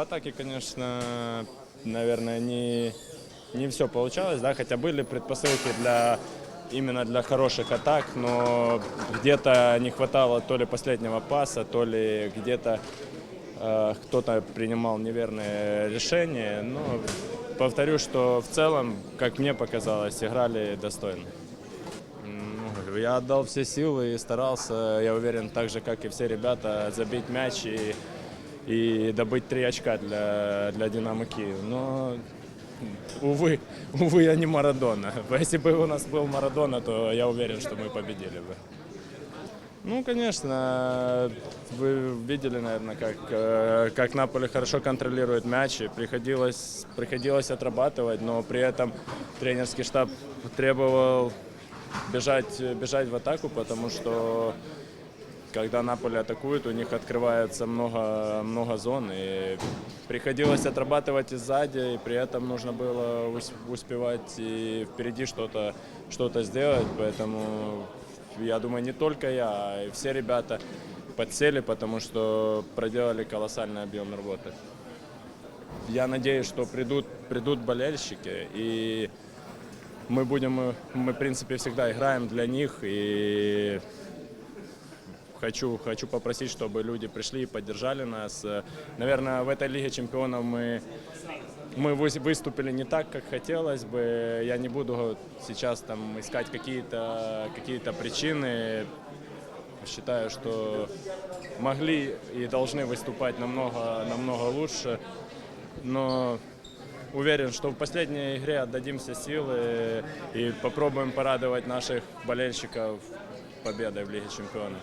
в атаке, конечно, наверное, не, не все получалось, да, хотя были предпосылки для именно для хороших атак, но где-то не хватало то ли последнего паса, то ли где-то э, кто-то принимал неверные решения. Но повторю, что в целом, как мне показалось, играли достойно. Ну, Я отдал все силы и старался, я уверен, так же, как и все ребята, забить мяч и, и добыть три очка для, для Динамо Киев. Но, увы, увы, я не Марадона. Если бы у нас был Марадона, то я уверен, что мы победили бы. Ну, конечно, вы видели, наверное, как, э, как Наполе хорошо контролирует мяч, и приходилось, приходилось отрабатывать, но при этом тренерский штаб требовал бежать, бежать в атаку, потому что когда Наполе атакует, у них открывается много, много зон, и приходилось отрабатывать и сзади, и при этом нужно было ус- успевать и впереди что-то что сделать, поэтому я думаю, не только я, а и все ребята подсели, потому что проделали колоссальный объем работы. Я надеюсь, что придут, придут болельщики, и мы будем, мы, в принципе, всегда играем для них, и хочу, хочу попросить, чтобы люди пришли и поддержали нас. Э, Наверное, в этой Лиге чемпионов мы, мы выс- выступили не так, как хотелось бы. Я не буду сейчас там искать какие-то какие причины. Считаю, что могли и должны выступать намного, намного лучше. Но уверен, что в последней игре отдадим все силы и попробуем порадовать наших болельщиков победа в Лиге Чемпионов.